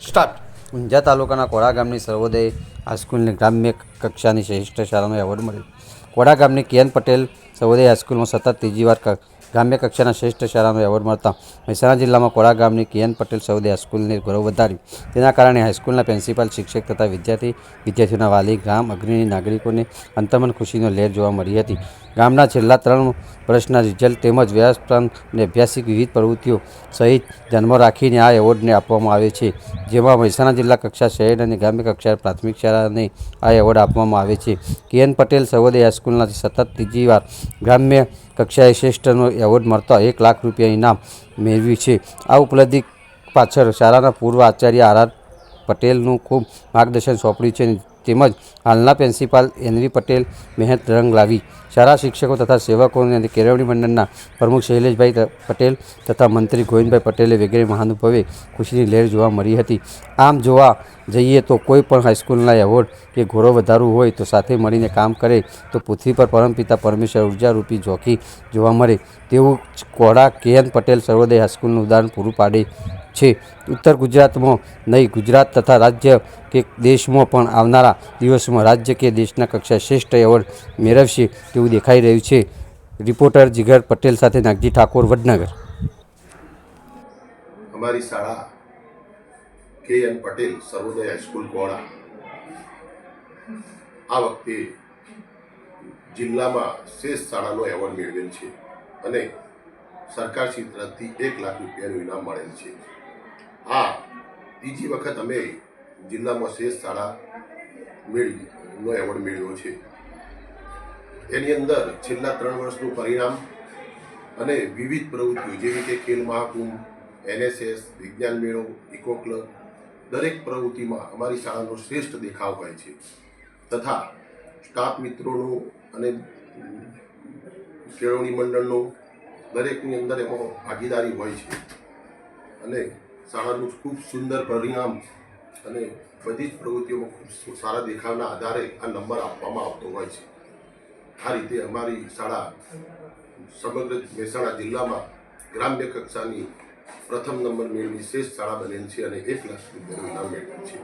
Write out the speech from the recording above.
Start. Unjha તાલુકાના કોડા ગામની સર્વોદય હાઈસ્કૂલની ગ્રામ્ય કક્ષાની શ્રેષ્ઠ શાળાનો એવોર્ડ મળ્યો. કોડા ગામની કિયન પટેલ સર્વોદય હાઈસ્કૂલમાં સતત ત્રીજી વાર ગ્રામ્ય કક્ષાના શ્રેષ્ઠ શાળાનો એવોર્ડ મળતા મહેસાણા જિલ્લામાં કોડા ગામની કેએન પટેલ સર્વોદય હાઈસ્કૂલને ગૌરવ વધાર્યું તેના કારણે હાઈસ્કૂલના પ્રિન્સિપાલ, શિક્ષક તથા વિદ્યાર્થી, વિદ્યાર્થીઓના વાલી ગ્રામ અગ્રણી નાગરિકોને અંતમન ખુશીનો લહેર જોવા મળી હતી. ગામના છેલ્લા ત્રણ વર્ષના રિઝલ્ટ તેમજ વ્યાસપ્રાંત અને અભ્યાસિક વિવિધ પ્રવૃત્તિઓ સહિત ધ્યાનમાં રાખીને આ એવોર્ડને આપવામાં આવે છે. જેમાં મહેસાણા જિલ્લા કક્ષા શહેર અને ગ્રામ્ય કક્ષા પ્રાથમિક શાળાને આ એવોર્ડ આપવામાં આવે છે. કેએન પટેલ સર્વોદય હાઈસ્કૂલના સતત ત્રીજી વાર ગ્રામ્ય કક્ષાએ શ્રેષ્ઠનો એવોર્ડ મળતા એક લાખ રૂપિયા ઇનામ મેળવ્યું છે. આ ઉપલબ્ધિ પાછળ શાળાના પૂર્વ આચાર્ય આર આર પટેલનું ખૂબ માર્ગદર્શન સોંપડ્યું છે તેમજ હાલના પ્રિન્સિપાલ એનવી પટેલ મહેનત રંગ લાવી. શાળા શિક્ષકો તથા સેવકોને અને કેળવણી મંડળના પ્રમુખ શૈલેષભાઈ પટેલ તથા મંત્રી ગોવિંદભાઈ પટેલે વગેરે મહાનુભાવે ખુશીની લહેર જોવા મળી હતી. આમ જોવા જઈએ તો કોઈ પણ હાઈસ્કૂલના એવોર્ડ કે ગૌરવ વધારવું હોય તો સાથે મળીને કામ કરે તો પૃથ્વી પર પરમપિતા પરમેશ્વર ઉર્જારૂપી ઝોકી જોવા મળે. તેવું કોડા કેએન પટેલ સર્વોદય હાઈસ્કૂલનું ઉદાહરણ પૂરું પાડે છે. ઉત્તર ગુજરાતમાં નહીં, ગુજરાત તથા રાજ્ય કે દેશમાં પણ આવનારા દિવસોમાં રાજ્ય કે દેશના કક્ષાએ શ્રેષ્ઠ એવોર્ડ મેળવશે તેવું દેખાઈ રહ્યું છે. રિપોર્ટર જીગર પટેલ સાથે નાગજી ઠાકોર, વડનગર. અમારી શાળા K N Patel Sarvodaya high school કોળા આ વખતે જિલ્લામાં શ્રેષ્ઠ શાળાનો એવોર્ડ મેળવેલ છે અને સરકારશ્રી તરફથી એક લાખ રૂપિયાનું ઇનામ મળેલ છે. આ ત્રીજી વખત અમે જિલ્લામાં શ્રેષ્ઠ શાળા મેળવી નો એવોર્ડ મેળવ્યો છે. એની અંદર છેલ્લા ત્રણ વર્ષનું પરિણામ અને વિવિધ પ્રવૃત્તિઓ, જેવી કે ખેલ મહાકુંભ, એનએસએસ, વિજ્ઞાન મેળો, ઇકો ક્લબ, દરેક પ્રવૃત્તિમાં અમારી શાળાનો શ્રેષ્ઠ દેખાવ હોય છે. તથા સ્ટાફ મિત્રોનું અને કેળવણી મંડળનો દરેકની અંદર એમાં ભાગીદારી હોય છે. અને શાળાનું ખૂબ સુંદર પરિણામ અને બધી જ પ્રવૃત્તિઓમાં ખૂબ સારા દેખાવના આધારે આ નંબર આપવામાં આવતો હોય છે. આ રીતે અમારી શાળા સમગ્ર મહેસાણા જિલ્લામાં ગ્રામ્ય કક્ષાની પ્રથમ નંબર મેળવી શ્રેષ્ઠ શાળા બનેલ છે અને એક લાખ રૂપિયાનું ઇનામ મેળવ્યું છે.